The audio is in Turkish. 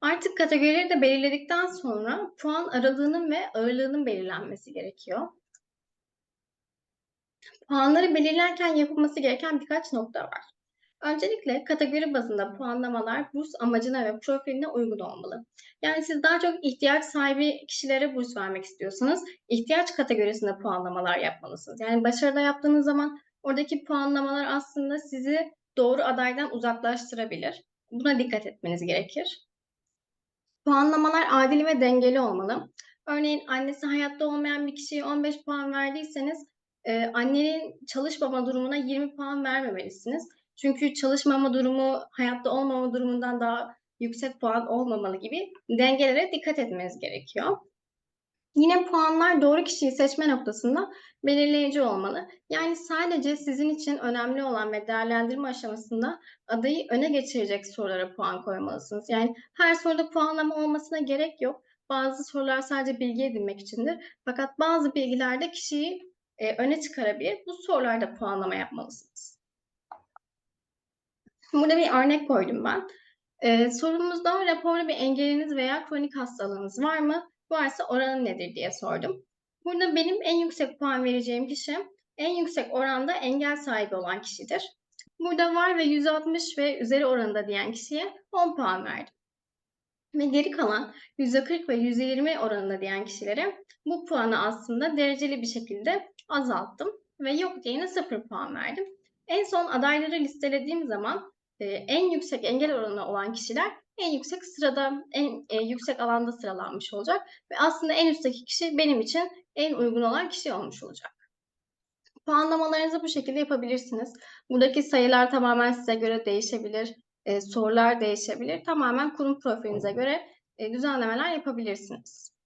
Artık kategorileri de belirledikten sonra puan aralığının ve ağırlığının belirlenmesi gerekiyor. Puanları belirlerken yapılması gereken birkaç nokta var. Öncelikle kategori bazında puanlamalar burs amacına ve profiline uygun olmalı. Yani siz daha çok ihtiyaç sahibi kişilere burs vermek istiyorsanız ihtiyaç kategorisinde puanlamalar yapmalısınız. Yani başarıda yaptığınız zaman oradaki puanlamalar aslında sizi doğru adaydan uzaklaştırabilir. Buna dikkat etmeniz gerekir. Puanlamalar adil ve dengeli olmalı. Örneğin annesi hayatta olmayan bir kişiye 15 puan verdiyseniz e, annenin çalışmama durumuna 20 puan vermemelisiniz. Çünkü çalışmama durumu hayatta olmama durumundan daha yüksek puan olmamalı gibi dengelere dikkat etmeniz gerekiyor. Yine puanlar doğru kişiyi seçme noktasında belirleyici olmalı. Yani sadece sizin için önemli olan ve değerlendirme aşamasında adayı öne geçirecek sorulara puan koymalısınız. Yani her soruda puanlama olmasına gerek yok. Bazı sorular sadece bilgi edinmek içindir. Fakat bazı bilgilerde kişiyi e, öne çıkarabilir. Bu sorularda puanlama yapmalısınız. Burada bir örnek koydum ben. Ee, sorumuzda raporlu bir engeliniz veya kronik hastalığınız var mı? Varsa oranı nedir diye sordum. Burada benim en yüksek puan vereceğim kişi en yüksek oranda engel sahibi olan kişidir. Burada var ve 160 ve üzeri oranında diyen kişiye 10 puan verdim. Ve geri kalan %40 ve %20 oranında diyen kişilere bu puanı aslında dereceli bir şekilde azalttım ve yok diyene 0 puan verdim. En son adayları listelediğim zaman e, en yüksek engel oranı olan kişiler en yüksek sırada, en e, yüksek alanda sıralanmış olacak ve aslında en üstteki kişi benim için en uygun olan kişi olmuş olacak. Puanlamalarınızı bu şekilde yapabilirsiniz. Buradaki sayılar tamamen size göre değişebilir, e, sorular değişebilir. Tamamen kurum profilinize göre e, düzenlemeler yapabilirsiniz.